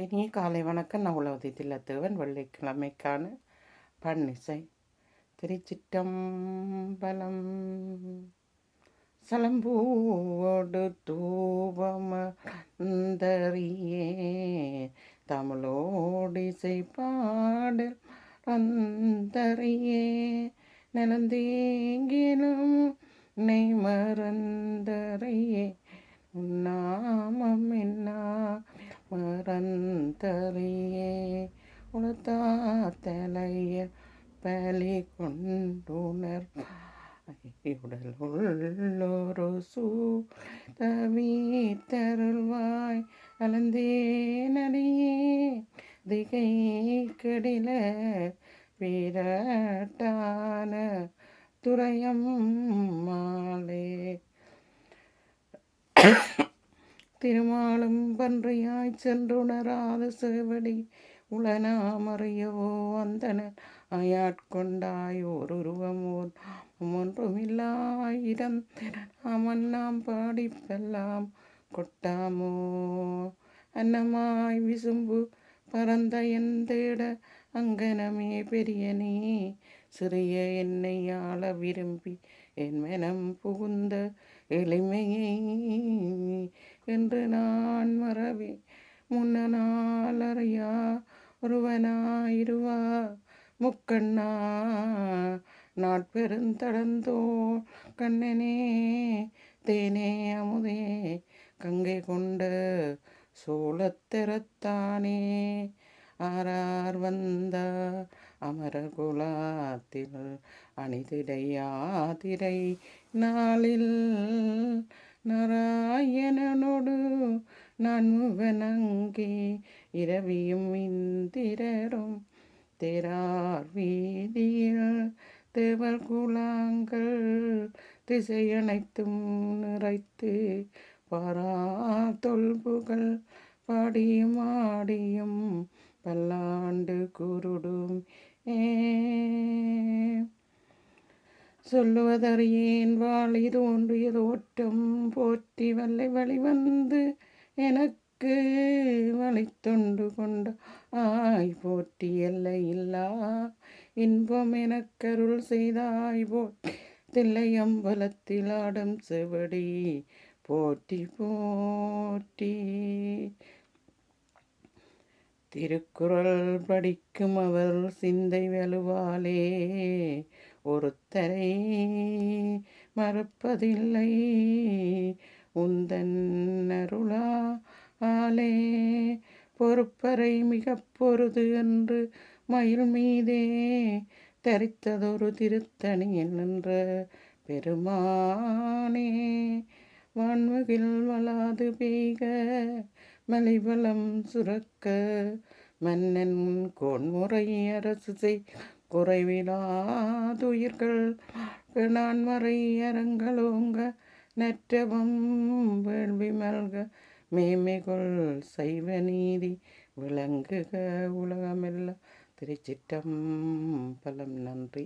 இனிய காலை வணக்கம். நான் உலகதி தில்லத்தேவன் வெள்ளிக்கிழமைக்கான பன்னிசை. திருச்சிட்டம்பலம் சலம்பூவோடு தூபமந்தறியே தமிழோடிசை பாடல் அந்தறியே நலந்தேங்கிலும் நெய் மறந்தறையே உன்னா உளத்தாத்தலைய பலி கொண்டுணர் உடல் உள்ளொரு சூதவீத்தருள்வாய் அலந்தேனடியே திகை கடில வீரட்டான துறையம் மாலே திருமாலும் பன்றியாய் சென்றுணராத சேவடி உளனாமறியவோ அந்தனர் அயாட்கொண்டாய் ஓர் ஓர் ஒன்றுமில்லாயிரம் அவன் நாம் பாடிப்பெல்லாம் கொட்டாமோ? அன்னமாய் விசும்பு பரந்த என் அங்கனமே பெரியனே சிறிய என்னை ஆள விரும்பி என் மனம் புகுந்த எளிமையை என்று நான் மறவே முன்னனால் அறியா ஒருவனாயிருவா முக்கண்ணா நாட்பெருந்தடந்தோ கண்ணனே தேனே அமுதே கங்கை கொண்ட சோழத்திறத்தானே ஆரார் வந்த அமரர் குலாத்தில் அணிதிடையாதிரை நாளில் நாராயணனோடு நான் முகனங்கே இரவியும் இந்திரரும் திரார் வீதியில் தேவல் குலாங்கள் திசையனைத்தும் நிறைத்து பாரா தொல்புகள் பாடியும் ஆடியும் பல்லாண்டு குருடும் ஏ. சொல்லுவதறியேன் வாழி இது ஒன்றிய போற்றி வல்லை வழி வந்து எனக்கு வழி தொண்டு கொண்ட ஆய் போற்றி எல்லை இல்லா இன்பம் எனக்கருள் செய்தாய் போற்றி தில்லை அம்பலத்தில் ஆடும் செவடி. போற்றி போற்றி. திருக்குறள் படிக்கும் அவர் சிந்தை வலுவாலே. ஒருத்தரை மறப்பதில்லை. உந்தன் அருளா ஆலே பொறுப்பறை மிக பொருது என்று மயில் மீதே தரித்ததொரு திருத்தணி என்ற பெருமானே. வான்முகில் வளாது பெய்க மலைவளம் சுரக்க மன்னன் கோன்முறை அரசு செய். குறைவிலாதுயிர்கள் நான் மறை அரங்களோங்க நற்றவம் வேள்வி மல்க மேமைகொள் சைவ நீதி விளங்குக உலகமெல்லாம். திருச்சிட்டம் பலம் நன்றி.